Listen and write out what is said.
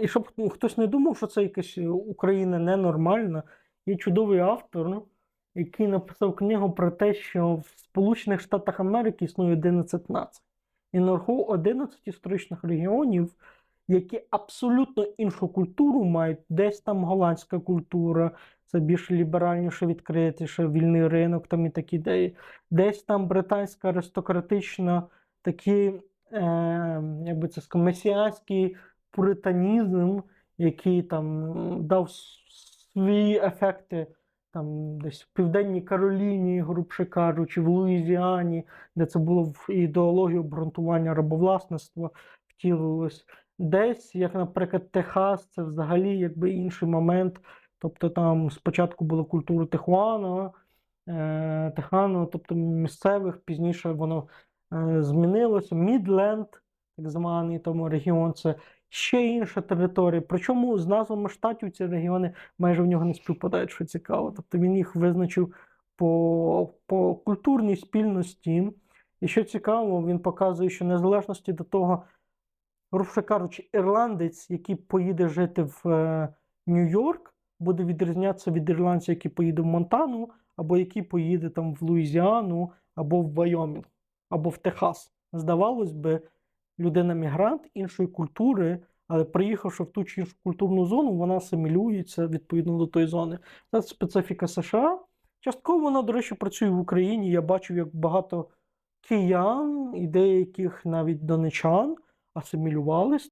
і щоб ну, хтось не думав, що це якась е, Україна ненормальна, є чудовий автор, який написав книгу про те, що в Сполучених Штатах Америки існує 11 націй. І наверху 11 історичних регіонів, які абсолютно іншу культуру мають. Десь там голландська культура, це більш ліберальніше, відкритіше, вільний ринок там і такі ідеї. Десь там британська аристократична, такі, е, як би це сказати, месіанський пуританізм, який там дав свої ефекти там десь в Південній Кароліні, грубше кажучи, в Луїзіані, де це було в ідеологію обґрунтування рабовласництва втілилось. Десь, як, наприклад, Техас, це взагалі якби інший момент. Тобто там спочатку була культура Техуана, е, Техану, тобто місцевих, пізніше воно е, змінилося. Мідленд, так званий тому регіон, це ще інша територія. Причому з назвами штатів ці регіони майже в нього не співпадають, що цікаво. Тобто він їх визначив по, по культурній спільності. І що цікаво, він показує, що незалежності до того, грубше кажучи, ірландець, який поїде жити в е, Нью-Йорк, буде відрізнятися від ірландця, який поїде в Монтану, або який поїде там в Луїзіану, або в Вайомінг, або в Техас. Здавалось би, людина-мігрант іншої культури, але приїхавши в ту чи іншу культурну зону, вона асимілюється відповідно до тої зони. Це специфіка США. Частково вона, до речі, працює в Україні. Я бачив, як багато киян і деяких навіть донечан асимілювались